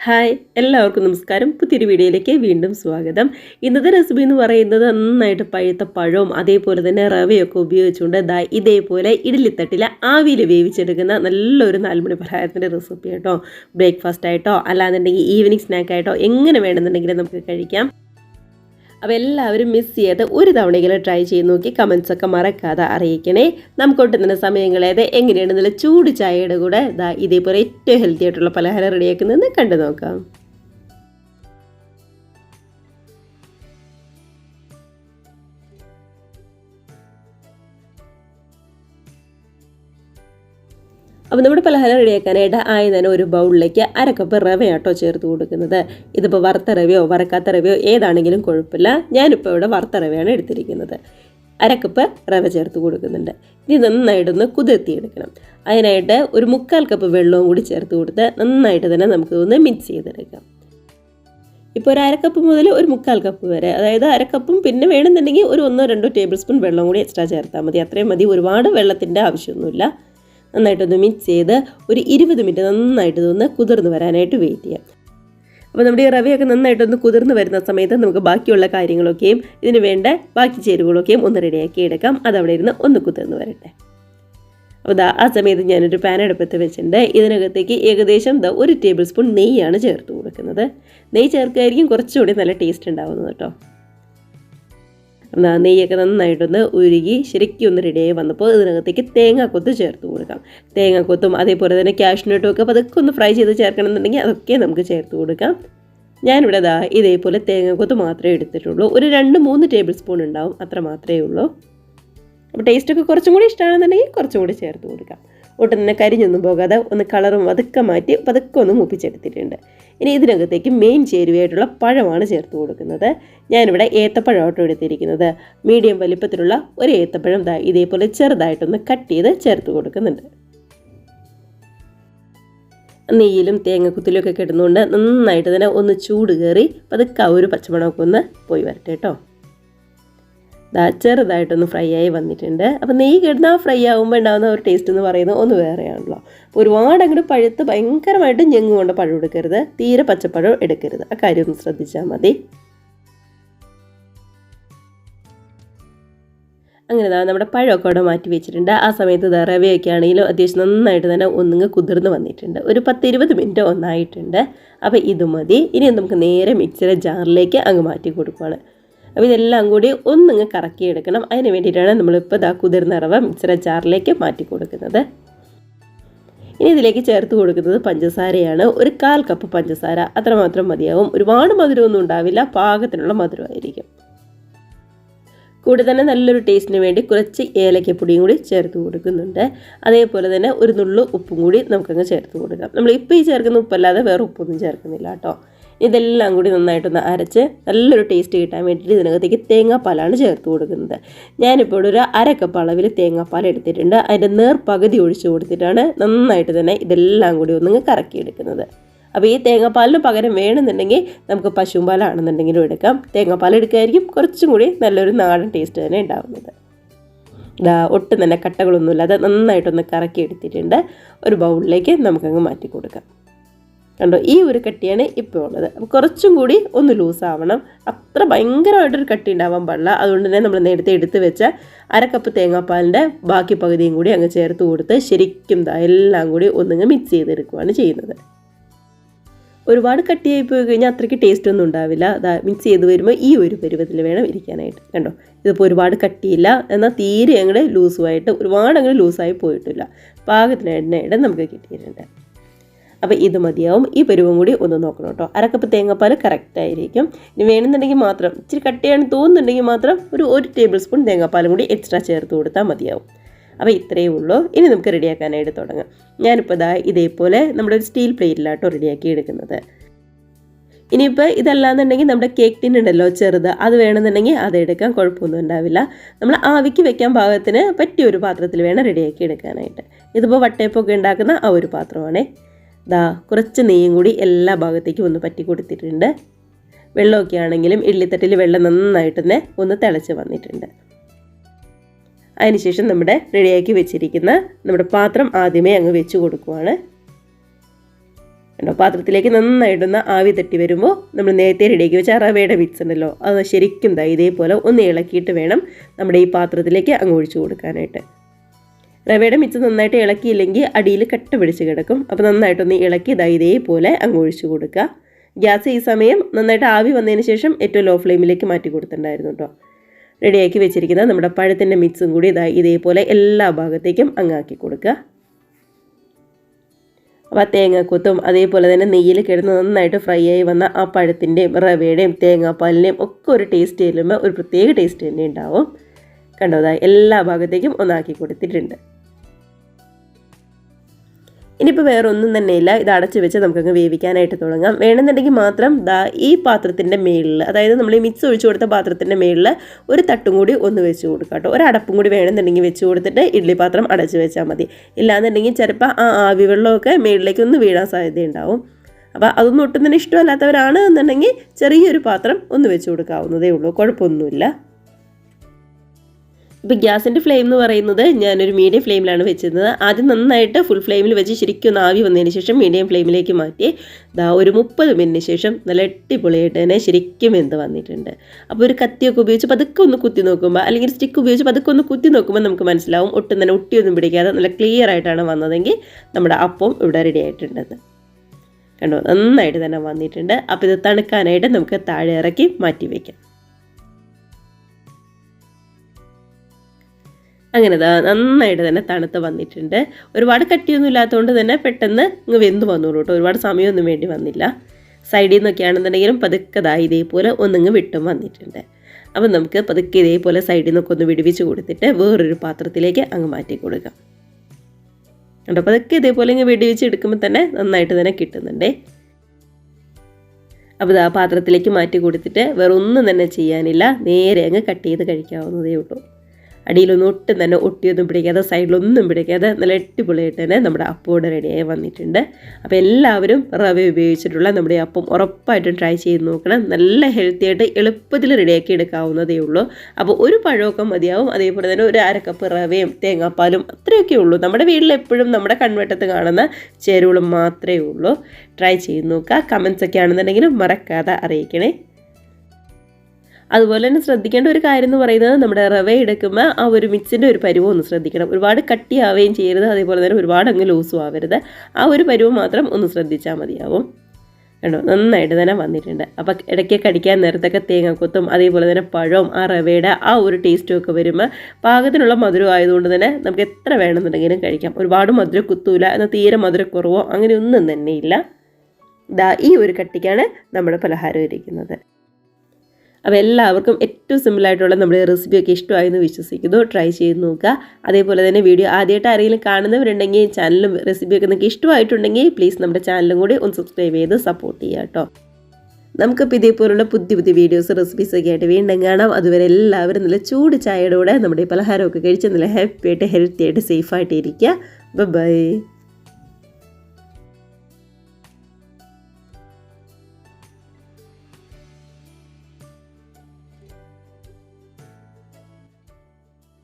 Hi എല്ലാവർക്കും നമസ്കാരം. പുതിയൊരു വീഡിയോയിലേക്ക് വീണ്ടും സ്വാഗതം. ഇന്നത്തെ റെസിപ്പി എന്ന് പറയുന്നത് നന്നായിട്ട് പഴുത്ത പഴവും അതേപോലെ തന്നെ റവയൊക്കെ ഉപയോഗിച്ചുകൊണ്ട് ദാ ഇതേപോലെ ഇഡ്ഡലിത്തട്ടിൽ ആവിയിൽ വേവിച്ചെടുക്കുന്ന നല്ലൊരു നാലുമണി പലഹാരത്തിന്റെ റെസിപ്പി കേട്ടോ ബ്രേക്ക്ഫാസ്റ്റ് ആയിട്ടോ അല്ലാന്നുണ്ടെങ്കിൽ ഈവനിങ് സ്നാക്കായിട്ടോ എങ്ങനെ വേണമെന്നുണ്ടെങ്കിലും നമുക്ക് കഴിക്കാം. അപ്പോൾ എല്ലാവരും മിസ് ചെയ്യാതെ ഒരു തവണയെങ്കിലും ട്രൈ ചെയ്ത് നോക്കി കമൻസൊക്കെ മറക്കാതെ അറിയിക്കണേ. നമുക്ക് ഒട്ടുന്ന സമയങ്ങളേത് എങ്ങനെയാണ് നല്ല ചൂട് ചായയുടെ കൂടെ? ഇതാ ഇതേപോലെ ഏറ്റവും ഹെൽത്തി ആയിട്ടുള്ള പലഹാരം റെഡിയാക്കുന്നതെന്ന് കണ്ടു നോക്കാം. അപ്പോൾ നമ്മുടെ പലഹാരം റെഡിയാക്കാനായിട്ട് ആദ്യം തന്നെ ഒരു ബൗളിലേക്ക് അര കപ്പ് റവയാട്ടോ ചേർത്ത് കൊടുക്കുന്നത്. ഇതിപ്പോൾ വറുത്ത റവയോ വറക്കാത്ത റവയോ ഏതാണെങ്കിലും കുഴപ്പമില്ല. ഞാനിപ്പോൾ ഇവിടെ വറുത്ത റവയാണ് എടുത്തിരിക്കുന്നത്. അര കപ്പ് റവ ചേർത്ത് കൊടുക്കുന്നുണ്ട്. ഇനി നന്നായിട്ടൊന്ന് കുതിർത്തിയെടുക്കണം. അതിനായിട്ട് ഒരു മുക്കാൽ കപ്പ് വെള്ളവും കൂടി ചേർത്ത് കൊടുത്ത് നന്നായിട്ട് തന്നെ നമുക്ക് ഒന്ന് മിക്സ് ചെയ്തെടുക്കാം. ഇപ്പോൾ ഒരു അരക്കപ്പ് മുതൽ ഒരു മുക്കാൽ കപ്പ് വരെ അതായത് അരക്കപ്പും പിന്നെ വേണമെന്നുണ്ടെങ്കിൽ ഒരു ഒന്നോ രണ്ടോ ടേബിൾ സ്പൂൺ വെള്ളം കൂടി എക്സ്ട്രാ ചേർത്താൽ മതി. അത്രയും മതി. ഒരുപാട് വെള്ളത്തിന്റെ ആവശ്യമൊന്നുമില്ല. നന്നായിട്ടൊന്ന് മിക്സ് ചെയ്ത് ഒരു ഇരുപത് മിനിറ്റ് നന്നായിട്ട് ഇതൊന്ന് കുതിർന്ന് വരാനായിട്ട് വെയിറ്റ് ചെയ്യാം. അപ്പോൾ നമ്മുടെ ഈ റവയൊക്കെ നന്നായിട്ടൊന്ന് കുതിർന്ന് വരുന്ന സമയത്ത് നമുക്ക് ബാക്കിയുള്ള കാര്യങ്ങളൊക്കെയും ഇതിന് വേണ്ട ബാക്കി ചേരുവകളൊക്കെയും ഒന്ന് റെഡിയാക്കി എടുക്കാം. അതവിടെ ഇരുന്ന് ഒന്ന് കുതിർന്ന് വരട്ടെ. അപ്പോൾ ദാ ആ സമയത്ത് ഞാനൊരു പാൻ അടുപ്പത്ത് വെച്ചിട്ടുണ്ട്. ഇതിനകത്തേക്ക് ഏകദേശം ദാ ഒരു ടേബിൾ സ്പൂൺ നെയ്യാണ് ചേർത്ത് കൊടുക്കുന്നത്. നെയ്യ് ചേർക്കുകയായിരിക്കും കുറച്ചുകൂടി നല്ല ടേസ്റ്റ് ഉണ്ടാവുന്നത് കേട്ടോ. എന്നാ നെയ്യൊക്കെ നന്നായിട്ടൊന്ന് ഉരുകി ശരിക്കും ഒന്ന് റെഡിയായി വന്നപ്പോൾ ഇതിനകത്തേക്ക് തേങ്ങാക്കൊത്ത് ചേർത്ത് കൊടുക്കാം. തേങ്ങാക്കൊത്തും അതേപോലെ തന്നെ കാഷ്നട്ടും ഒക്കെ അതൊക്കെ ഒന്ന് ഫ്രൈ ചെയ്ത് ചേർക്കണം എന്നുണ്ടെങ്കിൽ അതൊക്കെ നമുക്ക് ചേർത്ത് കൊടുക്കാം. ഞാനിവിടെ ദാ ഇതേപോലെ തേങ്ങാക്കൊത്ത് മാത്രമേ എടുത്തിട്ടുള്ളൂ. ഒരു രണ്ട് മൂന്ന് ടേബിൾ സ്പൂൺ ഉണ്ടാവും. അത്ര മാത്രമേ ഉള്ളൂ. അപ്പോൾ ടേസ്റ്റൊക്കെ കുറച്ചും കൂടി ഇഷ്ടമാണെന്നുണ്ടെങ്കിൽ കുറച്ചും കൂടി ചേർത്ത് കൊടുക്കാം. ഒട്ടും തന്നെ കരിഞ്ഞൊന്നും പോകാതെ ഒന്ന് കളറും പതുക്കെ മാറ്റി പതുക്കെ ഒന്ന് മുപ്പിച്ചെടുത്തിട്ടുണ്ട്. ഇനി ഇതിനകത്തേക്ക് മെയിൻ ചേരുവയായിട്ടുള്ള പഴമാണ് ചേർത്ത് കൊടുക്കുന്നത്. ഞാനിവിടെ ഏത്തപ്പഴമാട്ടോ എടുത്തിരിക്കുന്നത്. മീഡിയം വലിപ്പത്തിലുള്ള ഒരു ഏത്തപ്പഴം ദാ ഇതേപോലെ ചെറുതായിട്ടൊന്ന് കട്ട് ചെയ്ത് ചേർത്ത് കൊടുക്കുന്നുണ്ട്. നെയ്യിലും തേങ്ങക്കുത്തിലും ഒക്കെ കിടന്നുകൊണ്ട് നന്നായിട്ട് തന്നെ ഒന്ന് ചൂട് കയറി പതുക്കെ ഒരു പച്ചമുളകൊക്കെ ഒന്ന് പോയി വരട്ടെ കേട്ടോ. ദാ ചെറുതായിട്ടൊന്ന് ഫ്രൈ ആയി വന്നിട്ടുണ്ട്. അപ്പോൾ നെയ്യ് കിടന്ന ആ ഫ്രൈ ആകുമ്പോൾ ഉണ്ടാകുന്ന ഒരു ടേസ്റ്റ് എന്ന് പറയുന്നത് ഒന്ന് വേറെയാണല്ലോ. അപ്പോൾ ഒരുപാട് അങ്ങോട്ട് പഴുത്ത് ഭയങ്കരമായിട്ട് ഞെങ്ങ് കൊണ്ട് പഴം എടുക്കരുത്. തീരെ പച്ചപ്പഴം എടുക്കരുത്. ആ കാര്യം ഒന്ന് ശ്രദ്ധിച്ചാൽ മതി. അങ്ങനെ നമ്മുടെ പഴമൊക്കെ അവിടെ മാറ്റി വെച്ചിട്ടുണ്ട്. ആ സമയത്ത് റവയൊക്കെ ആണെങ്കിലും അത്യാവശ്യം നന്നായിട്ട് തന്നെ ഒന്നുങ്ങ് കുതിർന്ന് വന്നിട്ടുണ്ട്. ഒരു പത്ത് ഇരുപത് മിനിറ്റ് ഒന്നായിട്ടുണ്ട്. അപ്പോൾ ഇത് മതി. ഇനി നമുക്ക് നേരെ മിക്സിയുടെ ജാറിലേക്ക് അങ്ങ് മാറ്റി കൊടുക്കുകയാണ് അപ്പോൾ ഇതെല്ലാം കൂടി ഒന്നിങ്ങ് കറക്കിയെടുക്കണം. അതിന് വേണ്ടിയിട്ടാണ് നമ്മളിപ്പോൾ ഇതാ കുതിർന്ന റവ മിക്സറ ജാറിലേക്ക് മാറ്റി കൊടുക്കുന്നത്. ഇനി ഇതിലേക്ക് ചേർത്ത് കൊടുക്കുന്നത് പഞ്ചസാരയാണ്. ഒരു കാൽ കപ്പ് പഞ്ചസാര അത്രമാത്രം മതിയാവും. ഒരുപാട് മധുരമൊന്നും ഉണ്ടാവില്ല. പാകത്തിനുള്ള മധുരമായിരിക്കും. കൂടെ തന്നെ നല്ലൊരു ടേസ്റ്റിന് വേണ്ടി കുറച്ച് ഏലക്കപ്പൊടിയും കൂടി ചേർത്ത് കൊടുക്കുന്നുണ്ട്. അതേപോലെ തന്നെ ഒരു നുള്ളു ഉപ്പും കൂടി നമുക്കങ്ങ് ചേർത്ത് കൊടുക്കാം. നമ്മൾ ഇപ്പോൾ ഈ ചേർക്കുന്ന ഉപ്പല്ലാതെ വേറെ ഉപ്പൊന്നും ചേർക്കുന്നില്ല കേട്ടോ. ഇതെല്ലാം കൂടി നന്നായിട്ടൊന്ന് അരച്ച് നല്ലൊരു ടേസ്റ്റ് കിട്ടാൻ വേണ്ടിയിട്ട് ഇതിനകത്തേക്ക് തേങ്ങാപ്പാലാണ് ചേർത്ത് കൊടുക്കുന്നത്. ഞാനിപ്പോൾ ഒരു അരക്കപ്പ് കപ്പ് അളവിൽ തേങ്ങാപ്പാൽ എടുത്തിട്ടുണ്ട്. അതിന്റെ നേർ പകുതി ഒഴിച്ചു കൊടുത്തിട്ടാണ് നന്നായിട്ട് തന്നെ ഇതെല്ലാം കൂടി ഒന്ന് കറക്കിയെടുക്കുന്നത്. അപ്പോൾ ഈ തേങ്ങാപ്പാലിന് പകരം വേണമെന്നുണ്ടെങ്കിൽ നമുക്ക് പശുമ്പാലാണെന്നുണ്ടെങ്കിലും എടുക്കാം. തേങ്ങാപ്പാൽ എടുക്കുകയായിരിക്കും കുറച്ചും കൂടി നല്ലൊരു നാടൻ ടേസ്റ്റ് തന്നെ ഉണ്ടാകുന്നത് ഇതാ ഒട്ടും തന്നെ കട്ടകളൊന്നുമില്ലാതെ നന്നായിട്ടൊന്ന് കറക്കി എടുത്തിട്ടുണ്ട് ഒരു ബൗളിലേക്ക് നമുക്കങ്ങ് മാറ്റി കൊടുക്കാം കണ്ടോ ഈ ഒരു കട്ടിയാണ് ഇപ്പോൾ ഉള്ളത്. അപ്പോൾ കുറച്ചും കൂടി ഒന്ന് ലൂസാവണം അത്ര ഭയങ്കരമായിട്ടൊരു കട്ടി ഉണ്ടാവാൻ പാടില്ല. അതുകൊണ്ട് തന്നെ നമ്മൾ നേരത്തെ എടുത്ത് വെച്ച അര കപ്പ് തേങ്ങാപ്പാലിന്റെ ബാക്കി പകുതിയും കൂടി അങ്ങ് ചേർത്ത് കൊടുത്ത് ശരിക്കും എല്ലാം കൂടി ഒന്നിങ്ങ് മിക്സ് ചെയ്തെടുക്കുകയാണ് ചെയ്യുന്നത്. ഒരുപാട് കട്ടിയായി പോയി കഴിഞ്ഞാൽ അത്രയ്ക്ക് ടേസ്റ്റ് ഒന്നും ഉണ്ടാവില്ല. മിക്സ് ചെയ്ത് വരുമ്പോൾ ഈ ഒരു പരുവത്തിൽ വേണം ഇരിക്കാനായിട്ട്. കണ്ടോ ഇതിപ്പോൾ ഒരുപാട് കട്ടിയില്ല. എന്നാൽ തീരെ അങ്ങോട്ട് ലൂസുമായിട്ട് ഒരുപാട് അങ്ങനെ ലൂസായി പോയിട്ടില്ല. പാകത്തിനായിട്ട് നമുക്ക് കിട്ടിയിട്ടുണ്ട്. അപ്പോൾ ഇത് മതിയാവും. ഈ പരുവം കൂടി ഒന്ന് നോക്കണം കേട്ടോ. അരക്കപ്പ് തേങ്ങാപ്പാൽ കറക്റ്റ് ആയിരിക്കും. ഇനി വേണമെന്നുണ്ടെങ്കിൽ മാത്രം ഇച്ചിരി കട്ടിയാണ് തോന്നുന്നുണ്ടെങ്കിൽ മാത്രം ഒരു ഒരു ടേബിൾ സ്പൂൺ തേങ്ങാപ്പാലും കൂടി എക്സ്ട്രാ ചേർത്ത് കൊടുത്താൽ മതിയാവും. അപ്പോൾ ഇത്രയേ ഉള്ളൂ. ഇനി നമുക്ക് റെഡിയാക്കാനായിട്ട് തുടങ്ങാം. ഞാനിപ്പോൾ ഇതാ ഇതേപോലെ നമ്മുടെ ഒരു സ്റ്റീൽ പ്ലേറ്റിലാട്ടോ റെഡിയാക്കി എടുക്കുന്നത്. ഇനിയിപ്പോൾ ഇതല്ലാന്നുണ്ടെങ്കിൽ നമ്മുടെ കേക്ക് ടിൻ ഉണ്ടല്ലോ ചെറുത് അത് വേണമെന്നുണ്ടെങ്കിൽ അത് എടുക്കാൻ കുഴപ്പമൊന്നും ഉണ്ടാവില്ല. നമ്മൾ ആവിക്ക് വെക്കാൻ പാകത്തിന് പറ്റിയ ഒരു പാത്രത്തിൽ വേണം റെഡിയാക്കി എടുക്കാനായിട്ട്. ഇതിപ്പോൾ വട്ടയപ്പൊക്കെ ഉണ്ടാക്കുന്ന ആ ഒരു പാത്രമാണേ. ദാ കുറച്ച് നെയ്യും കൂടി എല്ലാ ഭാഗത്തേക്കും ഒന്ന് പറ്റി കൊടുത്തിട്ടുണ്ട്. വെള്ളമൊക്കെ ആണെങ്കിലും ഇഡ്ലിത്തട്ടിൽ വെള്ളം നന്നായിട്ട് തന്നെ ഒന്ന് തിളച്ച് വന്നിട്ടുണ്ട്. അതിനുശേഷം നമ്മുടെ റെഡിയാക്കി വെച്ചിരിക്കുന്ന നമ്മുടെ പാത്രം ആദ്യമേ അങ്ങ് വെച്ച് കൊടുക്കുവാണ്. കണ്ടോ പാത്രത്തിലേക്ക് നന്നായിട്ടൊന്ന് ആവി തട്ടി വരുമ്പോൾ നമ്മൾ നേരത്തെ റെഡിയാക്കി വെച്ച റവയുടെ മിക്സ് ഉണ്ടല്ലോ അത് ശരിക്കും ദാ ഇതേപോലെ ഒന്ന് ഇളക്കിയിട്ട് വേണം നമ്മുടെ ഈ പാത്രത്തിലേക്ക് അങ്ങ് ഒഴിച്ചു കൊടുക്കാനായിട്ട്. റവയുടെ മിച്ചം നന്നായിട്ട് ഇളക്കിയില്ലെങ്കിൽ അടിയിൽ കട്ട പിടിച്ച് കിടക്കും. അപ്പോൾ നന്നായിട്ടൊന്ന് ഇളക്കി ദാ ഇതേപോലെ അങ്ങ് ഒഴിച്ചു കൊടുക്കുക. ഗ്യാസ് ഈ സമയം നന്നായിട്ട് ആവി വന്നതിന് ശേഷം ഏറ്റവും ലോ ഫ്ലെയിമിലേക്ക് മാറ്റി കൊടുത്തിട്ടുണ്ടായിരുന്നു കേട്ടോ. റെഡിയാക്കി വെച്ചിരിക്കുന്ന നമ്മുടെ പഴത്തിന്റെ മിക്സും കൂടി ഇതാ ഇതേപോലെ എല്ലാ ഭാഗത്തേക്കും അങ്ങാക്കി കൊടുക്കുക. അപ്പോൾ തേങ്ങാക്കൊത്തും അതേപോലെ തന്നെ നെയ്യിൽ കിടന്ന് നന്നായിട്ട് ഫ്രൈ ആയി വന്ന ആ പഴത്തിന്റെയും റവയുടെയും തേങ്ങാപ്പാലിന്റെയും ഒക്കെ ഒരു ടേസ്റ്റ് ചെല്ലുമ്പോൾ ഒരു പ്രത്യേക ടേസ്റ്റ് തന്നെ ഉണ്ടാവും. കണ്ടോ എല്ലാ ഭാഗത്തേക്കും ഒന്നാക്കി കൊടുത്തിട്ടുണ്ട്. ഇനിയിപ്പോൾ വേറെ ഒന്നും ഇല്ല ഇത് അടച്ച് വെച്ച് നമുക്കങ്ങ് വേവിക്കാനായിട്ട് തുടങ്ങാം. വേണമെന്നുണ്ടെങ്കിൽ മാത്രം ദാ ഈ പാത്രത്തിന്റെ മേളിൽ അതായത് നമ്മൾ ഈ മിക്സ് ഒഴിച്ചു കൊടുത്ത പാത്രത്തിന്റെ മേളിൽ ഒരു തട്ടും കൂടി ഒന്ന് വെച്ച് കൊടുക്കാം കേട്ടോ. ഒരു അടപ്പും കൂടി വേണമെന്നുണ്ടെങ്കിൽ വെച്ച് കൊടുത്തിട്ട് ഇഡ്ഡലി പാത്രം അടച്ച് വെച്ചാൽ മതി. ഇല്ലാന്നുണ്ടെങ്കിൽ ചിലപ്പോൾ ആ ആവി വെള്ളമൊക്കെ മേളിലേക്ക് ഒന്ന് വീഴാൻ സാധ്യതയുണ്ടാവും അപ്പോൾ അതൊന്നും ഒട്ടും തന്നെ ഇഷ്ടമല്ലാത്തവരാണ് എന്നുണ്ടെങ്കിൽ ചെറിയൊരു പാത്രം ഒന്ന് വെച്ച് കൊടുക്കാവുന്നതേ ഉള്ളൂ. കുഴപ്പമൊന്നുമില്ല. ഇപ്പോൾ ഗ്യാസിന്റെ ഫ്ലെയിം എന്ന് പറയുന്നത് ഞാനൊരു മീഡിയം ഫ്ലെയിമിലാണ് വെച്ചിരുന്നത്. ആദ്യം നന്നായിട്ട് ഫുൾ ഫ്ലെയിമിൽ വെച്ച് ശരിക്കും ഒന്ന് ആവി വന്നതിന് ശേഷം മീഡിയം ഫ്ലെയിമിലേക്ക് മാറ്റി ദാ ഒരു മുപ്പത് മിനിറ്റിന് ശേഷം നല്ല അടിപൊളിയായിട്ട് തന്നെ ശരിക്കും എന്ത് വന്നിട്ടുണ്ട്. അപ്പോൾ ഒരു കത്തിയൊക്കെ ഉപയോഗിച്ച് പതുക്കെ ഒന്ന് കുത്തി നോക്കുമ്പോൾ അല്ലെങ്കിൽ സ്റ്റിക്ക് ഉപയോഗിച്ച് പതുക്കെ ഒന്ന് കുത്തി നോക്കുമ്പോൾ നമുക്ക് മനസ്സിലാവും ഒട്ടും തന്നെ ഒട്ടിയൊന്നും പിടിക്കാതെ നല്ല ക്ലിയർ ആയിട്ടാണ് വന്നതെങ്കിൽ നമ്മുടെ അപ്പം ഇവിടെ റെഡി ആയിട്ടുണ്ടെന്ന്. കണ്ടോ? നന്നായിട്ട് തന്നെ വന്നിട്ടുണ്ട്. അപ്പോൾ ഇത് തണുക്കാനായിട്ട് നമുക്ക് താഴെ ഇറക്കി മാറ്റി വയ്ക്കാം അങ്ങനെ നന്നായിട്ട് തന്നെ തണുത്ത് വന്നിട്ടുണ്ട്. ഒരുപാട് കട്ടിയൊന്നും ഇല്ലാത്തതുകൊണ്ട് തന്നെ പെട്ടെന്ന് ഇങ്ങ് വെന്ത് വന്നോളൂ കേട്ടോ. ഒരുപാട് സമയമൊന്നും വേണ്ടി വന്നില്ല. സൈഡിൽ നിന്നൊക്കെ ആണെന്നുണ്ടെങ്കിലും പതുക്കെ ദാ ഇതേപോലെ ഒന്നിങ്ങ് വിട്ടും വന്നിട്ടുണ്ട്. അപ്പം നമുക്ക് പതുക്കെ ഇതേപോലെ സൈഡിൽ നിന്നൊക്കെ ഒന്ന് വിടുവിച്ച് കൊടുത്തിട്ട് വേറൊരു പാത്രത്തിലേക്ക് അങ്ങ് മാറ്റി കൊടുക്കാം. കണ്ടോ? പതുക്കെ ഇതേപോലെ ഇങ്ങ് വെടിവെച്ച് എടുക്കുമ്പോൾ തന്നെ നന്നായിട്ട് തന്നെ കിട്ടുന്നുണ്ടേ. അപ്പോൾ ആ പാത്രത്തിലേക്ക് മാറ്റി കൊടുത്തിട്ട് വേറൊന്നും തന്നെ ചെയ്യാനില്ല. നേരെ അങ്ങ് കട്ട് ചെയ്ത് കഴിക്കാവുന്നതേ ഉള്ളൂ. അടിയിലൊന്നും ഒട്ടും തന്നെ ഒട്ടിയൊന്നും പിടിക്കാതെ സൈഡിലൊന്നും പിടിക്കാതെ നല്ല അടിപൊളിയായിട്ട് തന്നെ നമ്മുടെ അപ്പോടെ റെഡിയായി വന്നിട്ടുണ്ട്. അപ്പോൾ എല്ലാവരും റവ ഉപയോഗിച്ചിട്ടുള്ള നമ്മുടെ അപ്പം ഉറപ്പായിട്ടും ട്രൈ ചെയ്ത് നോക്കണം. നല്ല ഹെൽത്തി ആയിട്ട് എളുപ്പത്തിൽ റെഡിയാക്കി എടുക്കാവുന്നതേ ഉള്ളൂ. അപ്പോൾ ഒരു പഴമൊക്കെ മതിയാവും. അതേപോലെ തന്നെ ഒരു അരക്കപ്പ് റവയും തേങ്ങാപ്പാലും അത്രയൊക്കെ ഉള്ളൂ. നമ്മുടെ വീട്ടിൽ എപ്പോഴും നമ്മുടെ കൺവെട്ടത്ത് കാണുന്ന ചേരുവകളും മാത്രമേ ഉള്ളൂ. ട്രൈ ചെയ്ത് നോക്കുക. കമൻസ് ഒക്കെ ആണെന്നുണ്ടെങ്കിലും മറക്കാതെ അറിയിക്കണേ. അതുപോലെ തന്നെ ശ്രദ്ധിക്കേണ്ട ഒരു കാര്യം എന്ന് പറയുന്നത് നമ്മുടെ റവ എടുക്കുമ്പോൾ ആ ഒരു മിക്സിന്റെ ഒരു പരുവം ഒന്ന് ശ്രദ്ധിക്കണം. ഒരുപാട് കട്ടിയാവുകയും ചെയ്യരുത്. അതേപോലെ തന്നെ ഒരുപാട് അങ്ങ് ലൂസും ആവരുത്. ആ ഒരു പരുവം മാത്രം ഒന്ന് ശ്രദ്ധിച്ചാൽ മതിയാവും. കണ്ടോ? നന്നായിട്ട് തന്നെ വന്നിട്ടുണ്ട്. അപ്പോൾ ഇടയ്ക്ക് കടിക്കാൻ നേരത്തൊക്കെ തേങ്ങാക്കൊത്തും അതേപോലെ തന്നെ പഴവും ആ റവയുടെ ആ ഒരു ടേസ്റ്റും ഒക്കെ വരുമ്പോൾ പാകത്തിനുള്ള മധുരം ആയതുകൊണ്ട് തന്നെ നമുക്ക് എത്ര വേണമെന്നുണ്ടെങ്കിലും കഴിക്കാം. ഒരുപാട് മധുരം കുത്തൂല എന്നാൽ തീരെ മധുരക്കുറവോ അങ്ങനെയൊന്നും തന്നെ ഇല്ല. ദാ ഈ ഒരു കട്ടിക്കാണ് നമ്മുടെ പലഹാരം ഇരിക്കുന്നത് അപ്പോൾ എല്ലാവർക്കും ഏറ്റവും സിമ്പിളായിട്ടുള്ള നമ്മുടെ റെസിപ്പിയൊക്കെ ഇഷ്ടമായി എന്ന് വിശ്വസിക്കുന്നു. ട്രൈ ചെയ്ത് നോക്കുക. അതേപോലെ തന്നെ വീഡിയോ ആദ്യമായിട്ട് ആരെങ്കിലും കാണുന്നവരുണ്ടെങ്കിൽ ചാനലും റെസിപ്പിയൊക്കെ നിങ്ങൾക്ക് ഇഷ്ടമായിട്ടുണ്ടെങ്കിൽ പ്ലീസ് നമ്മുടെ ചാനലും കൂടി ഒന്ന് സബ്സ്ക്രൈബ് ചെയ്ത് സപ്പോർട്ട് ചെയ്യുക കേട്ടോ. നമുക്കിപ്പോൾ ഇതേപോലുള്ള പുതിയ പുതിയ വീഡിയോസ് റെസിപ്പീസ് ഒക്കെ ആയിട്ട് വീണ്ടും കാണാം. അതുവരെ എല്ലാവരും നല്ല ചൂട് ചായയുടെ കൂടെ നമ്മുടെ പലഹാരമൊക്കെ കഴിച്ച് നല്ല ഹാപ്പി ആയിട്ട് ഹെൽത്തി ആയിട്ട് സേഫായിട്ട് ഇരിക്കുക. ബൈ